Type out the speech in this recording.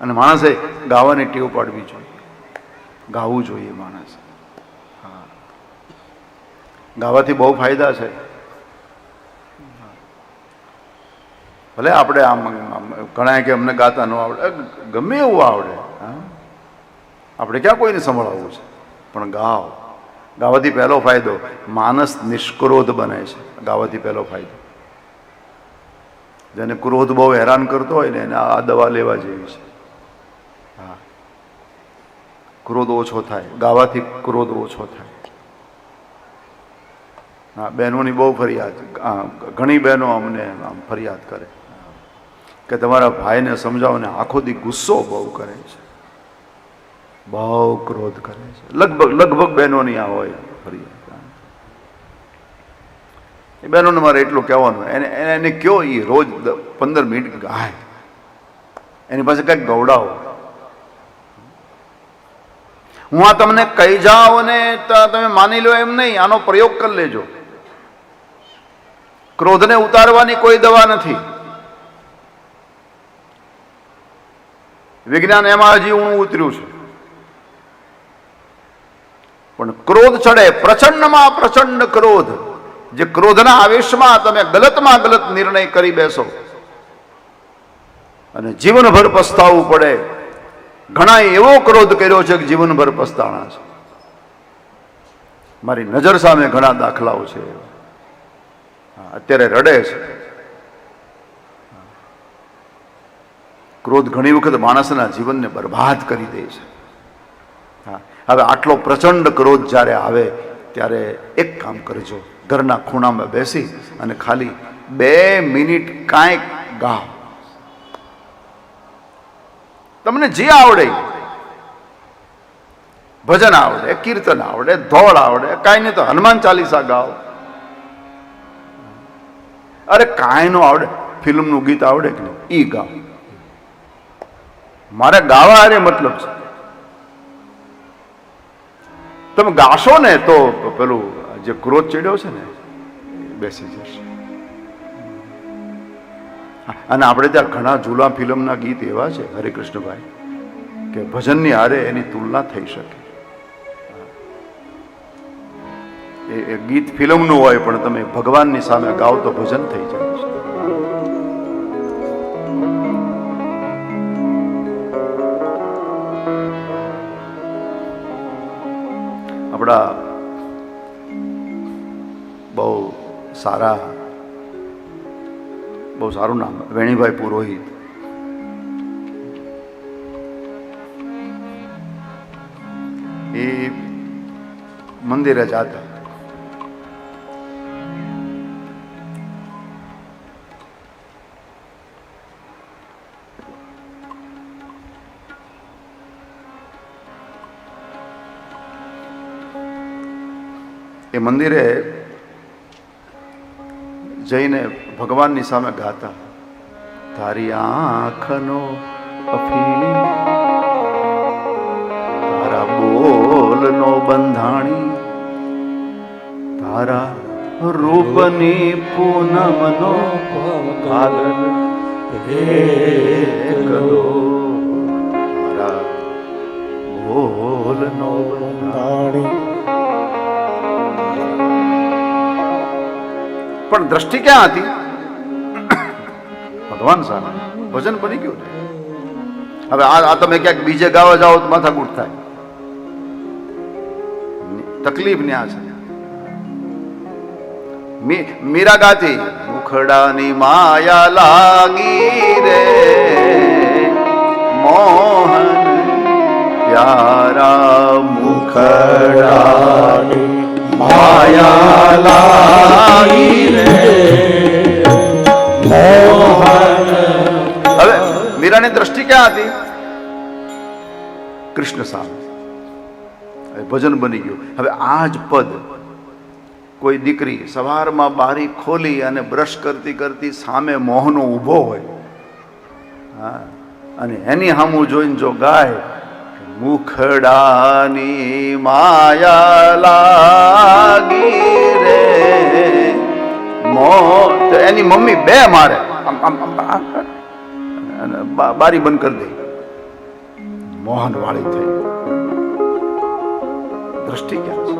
અને માણસે ગાવાની ટેવ પાડવી જોઈએ. ગાવું જોઈએ માણસ. હા. ગાવાથી બહુ ફાયદા છે. ભલે આપણે આમ ઘણા કે અમને ગાતા ન આવડે. ગમે એવું આવડે, હા. આપણે ક્યાં કોઈને સંભળાવવું છે? પણ ગાવ. ગાવાથી પહેલો ફાયદો, માનસ નિષ્ક્રોધ બને છે. ગાવાથી પહેલો ફાયદો. જેને ક્રોધ બહુ હેરાન કરતો હોય ને એને આ દવા લેવા જેવી છે હા ક્રોધ ઓછો થાય, ગાવાથી ક્રોધ ઓછો થાય. હા બહેનોની બહુ ફરિયાદ ઘણી બહેનો અમને આમ ફરિયાદ કરે. કે તમારા ભાઈને સમજાવો આખો દી ગુસ્સો બહુ કરે છે. બહુ ક્રોધ કરે છે. લગભગ લગભગ બહેનોની આ હોય ફરિયાદ. એ બહેનોને મારે એટલું કહેવાનું, એને એને એને કયો એ રોજ પંદર મિનિટ ગાય. એની પાસે કંઈક ગવડાવો હું આ તમને કહી જાઉં અને તમે માની લો એમ નહીં, આનો પ્રયોગ કરી લેજો. ક્રોધને ઉતારવાની કોઈ દવા નથી. વિજ્ઞાન એમાં હજી ઊણું ઉતર્યું છે. પણ ક્રોધ ચડે, પ્રચંડમાં પ્રચંડ ક્રોધ. જે ક્રોધના આવેશમાં તમે ગલતમાં ગલત નિર્ણય કરી બેસો. અને જીવનભર પસ્તાવવું પડે. ઘણા એવો ક્રોધ કર્યો છે કે જીવનભર પસ્તાણા છે. મારી નજર સામે ઘણા દાખલાઓ છે. અત્યારે રડે છે. ક્રોધ ઘણી વખત માણસના જીવનને બરબાદ કરી દે છે. હવે આટલો પ્રચંડ ક્રોધ જ્યારે આવે, ત્યારે એક કામ કરજો. ઘરના ખૂણામાં બેસી અને ખાલી બે મિનિટ કાંઈક ગાઓ. તમને જે આવડે, ભજન આવડે, કીર્તન આવડે, ધોળ આવડે, કાંઈ નહીં તો હનુમાન ચાલીસા ગાઓ. અરે કાંઈ નો આવડે, ફિલ્મનું ગીત આવડે કે નહીં? ઈ ગાઓ. મારે ગાવા અરે મતલબ છે. તમે ગાશો ને તો પેલું જે ક્રોધ ચડ્યો છે ને, બેસી જશે. અને આપણે ત્યાં ઘણા જૂલા ફિલ્મના ગીત એવા છે હરે કૃષ્ણભાઈ કે ભજનની હારે એની તુલના થઈ શકે. એ ગીત ફિલ્મનું હોય પણ તમે ભગવાનની સામે ગાઓ તો ભજન થઈ જાય છે. આપણા બહુ સારા બહુ સારું નામ વેણીભાઈ પુરોહિત. એ મંદિરે જતા. એ મંદિરે જઈને ભગવાનની સામે ગાતા, તારી આંખનો અફીણી, તારા બોલનો બંધાણી, તારા રૂપની પૂનમનો પાલન એકલો તારા બોલનો બંધાણી. પણ દ્રષ્ટિ ક્યાં હતી? ભગવાન સામે ભજન બની ગયું ને હવે આ આ તમે ક્યાંક બીજે ગાવા જાઓ તો માથાકૂટ થાય. તકલીફ ન્યા છે. મી- મીરા ગાતી, મુખડાની માયા લાગી રે, મોહન પ્યારા મુખડાની હવે મીરાની દ્રષ્ટિ ક્યાં હતી? કૃષ્ણ સામે. ભજન બની ગયું. હવે આ જ પદ કોઈ દીકરી સવારમાં બારી ખોલી અને બ્રશ કરતી કરતી સામે મોહનો ઊભો હોય. હા. અને એની સામું જોઈને જો ગાય મુખડાની માયા લાગી રે મો એની મમ્મી બે મારે. બારી બંધ કરી દે. મોહનવાળી થઈ. દ્રષ્ટિ ક્યાં છે?